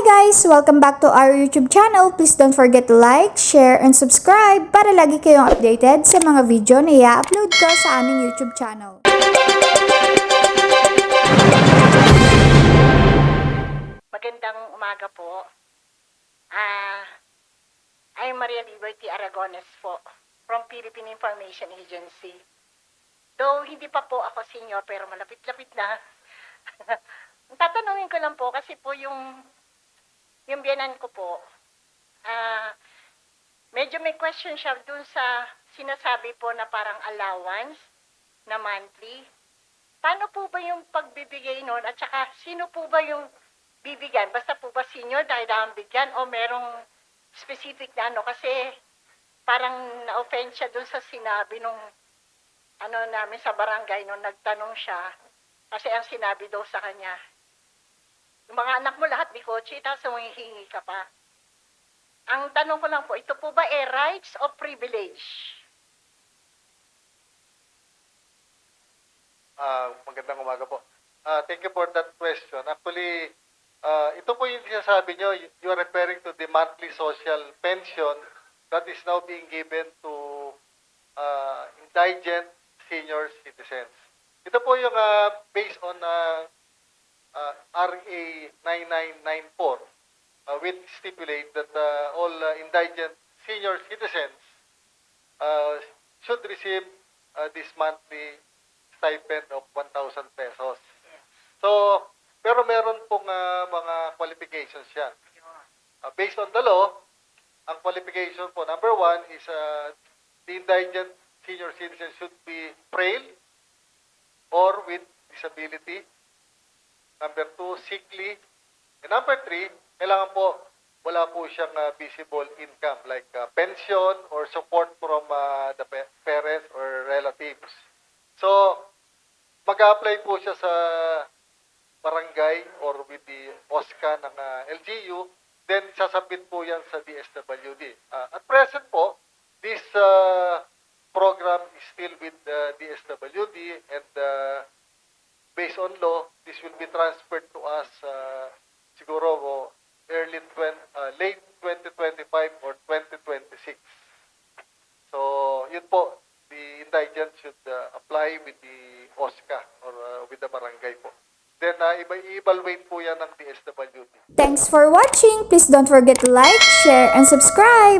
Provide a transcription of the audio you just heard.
guys! Welcome back to our YouTube channel. Please don't forget to like, share, and subscribe para lagi kayong updated sa mga video na i-upload ko sa aming YouTube channel. Magandang umaga po. Ah, I'm Maria Liberty Aragones po from Philippine Information Agency. Though hindi pa po ako senior pero malapit-lapit na. Tatanungin ko lang po kasi po yung yung biyanan ko po. Ah, medyo may question siya dun sa sinasabi po na parang allowance na monthly. Paano po ba yung pagbibigay noon at saka sino po ba yung bibigyan? Basta po ba senior dahil ang bigyan o merong specific na ano? Kasi parang na-offend siya dun sa sinabi nung ano namin sa barangay nung nagtanong siya. Kasi ang sinabi daw sa kanya, yung mga anak mo lahat may kotse, tapos humihingi ka pa. Ang tanong ko lang po, ito po ba eh rights o privilege? Ah, magandang umaga po. Ah, thank you for that question. Actually, ah, ito po yung sinasabi nyo, you are referring to the monthly social pension that is now being given to ah, indigent senior citizens. Ito po yung ah, based on ah, ah, RA 9994 uh, which stipulate that ah, all ah, indigent senior citizens uh, should receive uh, this monthly stipend of 1,000 pesos. So, pero meron pong ah, mga qualifications yan. Uh, based on the law, ang qualification po, number one is uh, the indigent senior citizen should be frail or with disability. Number two, sickly. And number three, kailangan po wala po siyang uh, visible income like uh, pension or support from uh, the pa- parents or relatives. So, mag-apply po siya sa barangay or with the OSCA ng uh, LGU, then sasabit po yan sa DSWD. Uh, at present po, this uh, program is still with the DSWD and uh, based on law, this will be transferred to us uh, siguro early 20, uh, late 2025 or 2026. So, yun po, the indigent should uh, apply with the OSCA or uh, with the barangay po. Then, uh, i-evaluate po yan ng DSWD. Thanks for watching! Please don't forget to like, share, and subscribe!